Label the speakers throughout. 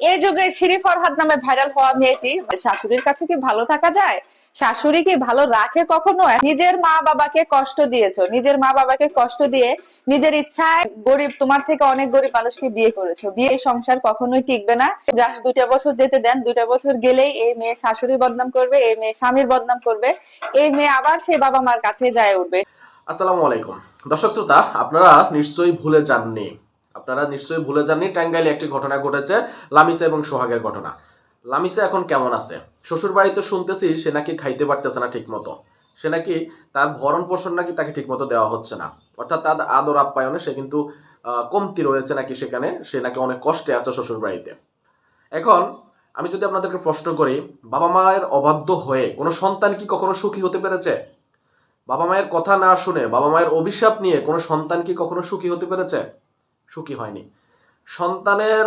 Speaker 1: এই যুগে শিরি ফরহাদ নামে ভাইরাল হওয়া মেয়েটি শাশুড়ির কাছে কি ভালো থাকা যায়? শাশুড়ি কি ভালো রাখে কখনো? নিজের মা বাবাকে কষ্ট দিয়েছ। নিজের মা বাবাকে কষ্ট দিয়ে নিজের ইচ্ছায় গরিব, তোমার থেকে অনেক গরিব মানুষকে বিয়ে করেছ। বিয়ে সংসার কখনোই টিকবে না। জাস্ট দুইটা বছর যেতে দেন, দুইটা বছর গেলেই এই মেয়ে শাশুড়ির বদনাম করবে, এই মেয়ে স্বামীর বদনাম করবে, এই মেয়ে আবার সে বাবা মার কাছে যায় উঠবে।
Speaker 2: আসসালামু আলাইকুম। দর্শক শ্রোতা, আপনারা নিশ্চয়ই ভুলে যাননি। আপনারা নিশ্চয়ই ভুলে যাননি, টাঙ্গাইলে একটি ঘটনা ঘটেছে, লামিসা এবং সোহাগের ঘটনা। লামিসা এখন কেমন আছে? শ্বশুর বাড়িতে শুনতেছি, সে নাকি খাইতে পারতেছে না ঠিক মতো সে নাকি তার ভরণ পোষণ নাকি তাকে ঠিক মতো দেওয়া হচ্ছে না। অর্থাৎ তার আদর আপ্যায়নে সে কিন্তু কমতি রয়েছে নাকি সেখানে, সে নাকি অনেক কষ্টে আছে শ্বশুর বাড়িতে এখন আমি যদি আপনাদেরকে প্রশ্ন করি, বাবা মায়ের অবাধ্য হয়ে কোনো সন্তান কি কখনো সুখী হতে পেরেছে? বাবা মায়ের কথা না শুনে বাবা মায়ের অভিশাপ নিয়ে কোনো সন্তান কি কখনো সুখী হতে পেরেছে? সুখী হয়নি। সন্তানের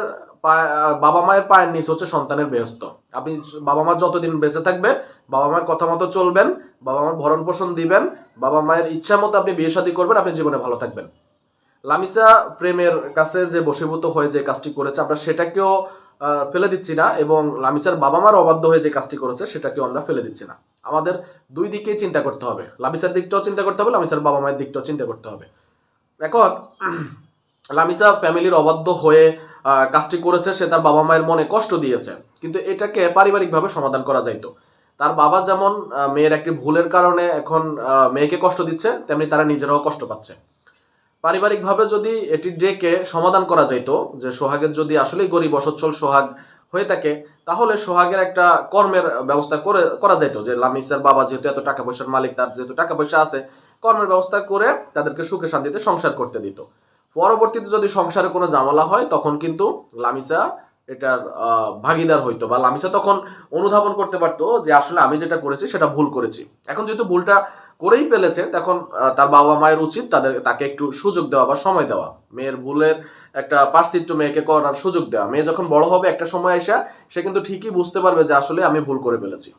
Speaker 2: বাবা মায়ের পায়ের নিচ হচ্ছে সন্তানের ব্যস্ত। আপনি বাবা মা যতদিন বেঁচে থাকবে বাবা মায়ের কথা মতো চলবেন, বাবা মার ভরণ পোষণ দিবেন, বাবা মায়ের ইচ্ছা মতো আপনি বিয়ে শাদী করবেন, আপনি জীবনে ভালো থাকবেন। লামিসা প্রেমের কাছে যে বশীভূত হয়ে যে কাজটি করেছে, আমরা সেটাকেও ফেলে দিচ্ছি না এবং লামিসার বাবা মার অবাধ্য হয়ে যে কাজটি করেছে, সেটাকেও আমরা ফেলে দিচ্ছি না। আমাদের দুই দিকেই চিন্তা করতে হবে। লামিসার দিকটাও চিন্তা করতে হবে, লামিসার বাবা মায়ের দিকটাও চিন্তা করতে হবে। এখন লামিসা ফ্যামিলির অবাধ্য হয়ে কাজটি করেছে, সে তার বাবা মায়ের মনে কষ্ট দিয়েছে। কিন্তু এটাকে পারিবারিকভাবে সমাধান করা যাইতো। তার বাবা যেমন মেয়ের একটি ভুলের কারণে এখন মেয়েকে কষ্ট দিচ্ছে, তেমনি তারা নিজেরাও কষ্ট পাচ্ছে। পারিবারিকভাবে যদি এটি ডেকে সমাধান করা যাইতো, যে সোহাগের যদি আসলেই গরিব, অসচ্ছল সোহাগ হয়ে থাকে, তাহলে সোহাগের একটা কর্মের ব্যবস্থা করে, করা যাইতো। যে লামিসার বাবা যেহেতু এত টাকা পয়সার মালিক, তার যেহেতু টাকা পয়সা আছে, কর্মের ব্যবস্থা করে তাদেরকে সুখে শান্তিতে সংসার করতে দিত। পরবর্তীতে যদি সংসারে কোনো জামালা হয়, তখন কিন্তু লামিসা এটার ভাগিদার হইতো বা লামিসা তখন অনুধাবন করতে পারতো যে আসলে আমি যেটা করেছি সেটা ভুল করেছি। এখন যেহেতু ভুলটা করেই ফেলেছে, তখন তার বাবা মায়ের উচিত তাদের, তাকে একটু সুযোগ দেওয়া বা সময় দেওয়া। মেয়ের ভুলের একটা পার্সিপ্ট মেয়েকে করার সুযোগ দেওয়া। মেয়ে যখন বড় হবে, একটা সময় আসা সে কিন্তু ঠিকই বুঝতে পারবে যে আসলে আমি ভুল করে ফেলেছি।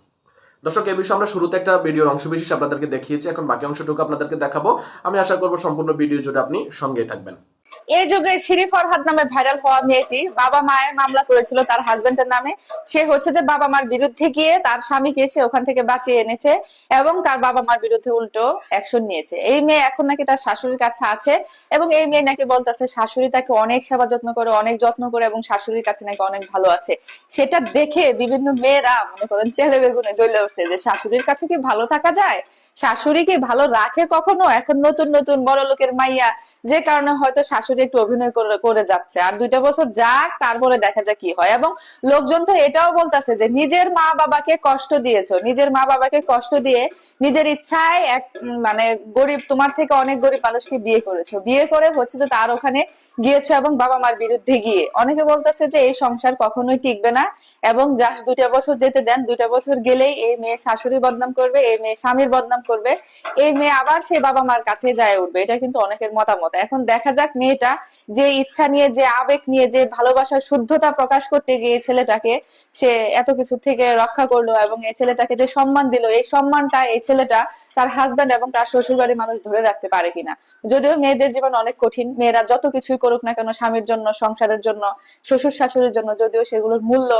Speaker 2: দর্শক, এই বিষয়ে আমরা শুরুতে একটা ভিডিওর অংশ বিশেষ আপনাদেরকে দেখিয়েছি। এখন বাকি অংশটুকু আপনাদেরকে দেখাবো। আমি আশা করব সম্পূর্ণ ভিডিও জুড়ে আপনি সঙ্গেই থাকবেন।
Speaker 1: এই যুগে শিরি ফরহাদ নামে ভাইরাল হওয়া মেয়েটি বাবা মায়ের মামলা করেছিল তার হাজবেন্ডের নামে। সে হচ্ছে যে বাবা মার বিরুদ্ধে গিয়ে তার স্বামীকে সে ওখান থেকে বাঁচিয়ে এনেছে এবং তার বাবা মার বিরুদ্ধে উল্টো অ্যাকশন নিয়েছে। এই মেয়ে এখন নাকি তার শাশুড়ির কাছে আছে এবং এই মেয়ে নাকি বলতেছে, শাশুড়ি তাকে অনেক সেবা যত্ন করে, অনেক যত্ন করে এবং শাশুড়ির কাছে নাকি অনেক ভালো আছে। সেটা দেখে বিভিন্ন মেয়েরা মনে করেন তেলে বেগুনে জ্বলে উঠছে যে শাশুড়ির কাছে কি ভালো থাকা যায়? শাশুড়ি কি ভালো রাখে কখনো? এখন নতুন নতুন বড় লোকের মাইয়া যে কারণে হয়তো শাশুড়ি একটু অভিনয় করে যাচ্ছে। আর দুইটা বছর যাক, তারপরে দেখা যাক কি হয়। এবং লোকজন তো এটাও বলতেছে যে নিজের মা বাবাকে কষ্ট দিয়েছ। নিজের মা বাবাকে কষ্ট দিয়ে নিজের ইচ্ছায় এক মানে গরিব, তোমার থেকে অনেক গরিব মানুষকে বিয়ে করেছ। বিয়ে করে হচ্ছে যে তার ওখানে গিয়েছো এবং বাবা মার বিরুদ্ধে গিয়ে। অনেকে বলতেছে যে এই সংসার কখনোই টিকবে না এবং যা দুইটা বছর যেতে দেন। দুইটা বছর গেলেই এই মেয়ে শাশুড়ি বদনাম করবে, এই মেয়ে স্বামীর বদনাম করবে। এই মেয়ে আবার সে বাবা মার কাছে যায় উঠবে। এটা কিন্তু অনেকের মতামত। এখন দেখা যাক মেয়েটা যে ইচ্ছা নিয়ে, যে আবেগ নিয়ে, যে ভালোবাসার শুদ্ধতা প্রকাশ করতে গিয়ে ছেলেটাকে সে এত কিছু থেকে রক্ষা করল এবং এই ছেলেটাকে যে সম্মান দিল, এই সম্মানটা এই ছেলেটা তার হাজবেন্ড এবং তার শ্বশুর বাড়ির মানুষ ধরে রাখতে পারে কিনা। যদিও মেয়েদের জীবন অনেক কঠিন। মেয়েরা যত কিছুই করুক না কেন, স্বামীর জন্য, সংসারের জন্য শ্বশুর শাশুড়ির জন্য, যদিও সেগুলোর মূল্য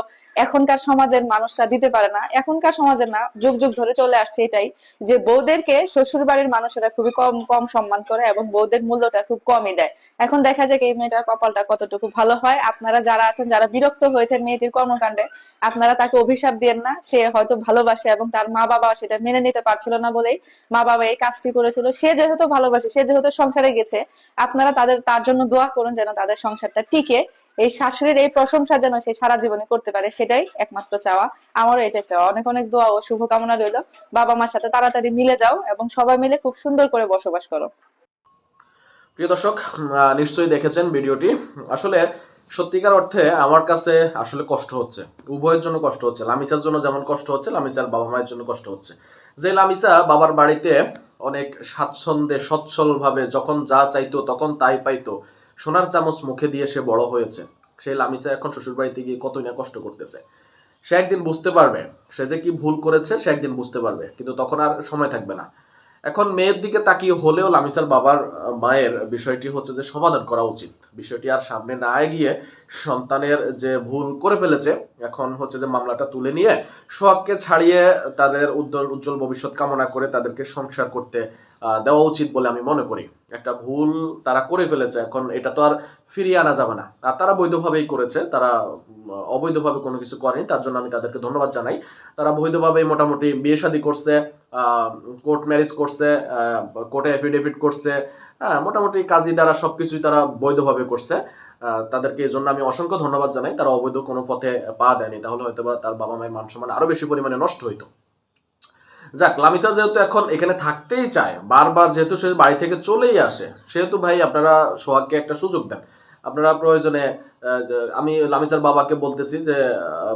Speaker 1: এখনকার সমাজের মানুষরা দিতে পারে না, এখনকার সমাজের না, যুগ যুগ ধরে চলে আসছে এটাই যে বউদেরকে শ্বশুর বাড়ির মানুষেরা খুবই কম কম সম্মান করে এবং বউদের মূল্যটা খুব কমই দেয়। এখন দেখা যাক এই মেয়েটার কপালটা কতটুকু ভালো হয়। আপনারা যারা আছেন, যারা বিরক্ত হয়েছেন মেয়েটির কর্মকাণ্ডে, আপনারা তাকে অভিশাপ দিয়েন না। সে হয়তো ভালোবাসে এবং তার মা বাবা সেটা মেনে নিতে পারছিল না বলেই মা বাবা এই কাজটি করেছিল। সে যেহেতু ভালোবাসে, সে যেহেতু সংসারে গেছে, আপনারা তাদের, তার জন্য দোয়া করুন যেন তাদের সংসারটা টিকে। এই শাশুড়ির এই প্রশংসা যেন সে সারা জীবনে করতে পারে, সেটাই একমাত্র চাওয়া। আমারও এটা চাওয়া। অনেক অনেক দোয়া ও শুভকামনা রইল। বাবা মার সাথে তাড়াতাড়ি মিলে যাও এবং সবাই মিলে খুব সুন্দর করে বসবাস করো।
Speaker 2: প্রিয় দর্শক নিশ্চয়ই দেখেছেন ভিডিওটি। আসলে সত্যিকার অর্থে আমার কাছে আসলে কষ্ট হচ্ছে। উভয়ের জন্য কষ্ট হচ্ছে। লামিসার জন্য যেমন কষ্ট হচ্ছে, লামিসার বাবা মায়ের জন্য কষ্ট হচ্ছে। যে লামিসা বাবার বাড়িতে অনেক স্বাচ্ছন্দ্যে, সচ্ছলভাবে যখন যা চাইতো তখন তাই পাইতো। সোনার চামচ মুখে দিয়ে সে বড় হয়েছে। সেই লামিসা এখন শ্বশুর বাড়িতে গিয়ে কতই না কষ্ট করতেছে। সে একদিন বুঝতে পারবে, সে যে কি ভুল করেছে, সে একদিন বুঝতে পারবে, কিন্তু তখন আর সময় থাকবে না। এখন মেয়ের দিকে তাকিয়ে হলেও লামিসার বাবার মায়ের বিষয়টি হচ্ছে যে সমাধান করা উচিত। বিষয়টি আর সামনে না গিয়ে সন্তানের যে ভুল করে ফেলেছে, এখন হচ্ছে যে মামলাটা তুলে নিয়ে সোহাগকে ছাড়িয়ে তাদের উজ্জ্বল উজ্জ্বল ভবিষ্যৎ কামনা করে তাদেরকে সংসার করতে দেওয়া উচিত বলে আমি মনে করি। একটা ভুল তারা করে ফেলেছে, এখন এটা তো আর ফিরিয়ে আনা যাবে না। আর তারা বৈধভাবেই করেছে, তারা অবৈধভাবে কোনো কিছু করেনি, তার জন্য আমি তাদেরকে ধন্যবাদ জানাই। তারা বৈধভাবেই মোটামুটি বিয়ে শাদী করছে কোর্ট ম্যারেজ করছে কোর্টে এফিডেভিট করছে হ্যাঁ মোটামুটি কাজী দ্বারা সবকিছুই তারা বৈধভাবে করছে। তাদেরকে এই জন্য আমি অসংখ্য ধন্যবাদ জানাই। তারা অবৈধ কোনো পথে পা দেয়নি, তাহলে হয়তো বা তার বাবা মায়ের মান সম্মান আরও বেশি পরিমাণে নষ্ট হইতো। যাক লামিসা যেহেতু এখন এখানে থাকতেই চায়, বারবার যেহেতু সে বাড়ি থেকে চলেই আসে, সেহেতু ভাই আপনারা সোহাগকে একটা সুযোগ দেন। আপনারা প্রয়োজনে আমি লামিসার বাবাকে বলতেছি যে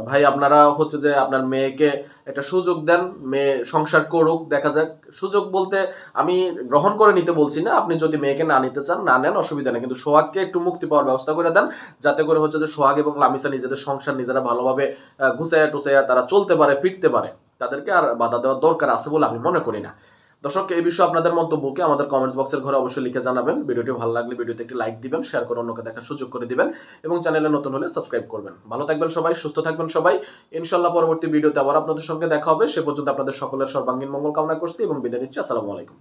Speaker 2: ভাই আপনারা হচ্ছে যে আপনার মেয়েকে একটা সুযোগ দেন, মেয়ে সংসার করুক, দেখা যাক। সুযোগ বলতে আমি গ্রহণ করে নিতে বলছি না, আপনি যদি মেয়েকে না নিতে চান, না নেন, অসুবিধা নেই। কিন্তু সোহাগকে একটু মুক্তি পাওয়ার ব্যবস্থা করে দেন, যাতে করে হচ্ছে যে সোহাগ এবং লামিসা নিজেদের সংসার নিজেরা ভালোভাবে গুছাইয়া টুসাইয়া তারা চলতে পারে, ফিরতে পারে। তাদেরকে আর বাধা দেওয়ার দরকার আছে বলে আমি মনে করি না। দর্শক, এই বিষয়ে আপনাদের মন্তব্যকে আমাদের কমেন্টস বক্সের ঘরে অবশ্যই লিখে জানাবেন। ভিডিওটি ভালো লাগলে ভিডিওতে একটি লাইক দিবেন শেয়ার করে অন্যকে দেখার সুযোগ করে দিবেন এবং চ্যানেলে নতুন হলে সাবস্ক্রাইব করবেন। ভালো থাকবেন সবাই, সুস্থ থাকবেন সবাই। ইনশাল্লাহ পরবর্তী ভিডিওতে আবার আপনাদের সঙ্গে দেখা হবে। সে পর্যন্ত আপনাদের সকলের সর্বাঙ্গীন মঙ্গল কামনা করছি এবং বিদায় নিচ্ছি। আসসালামু আলাইকুম।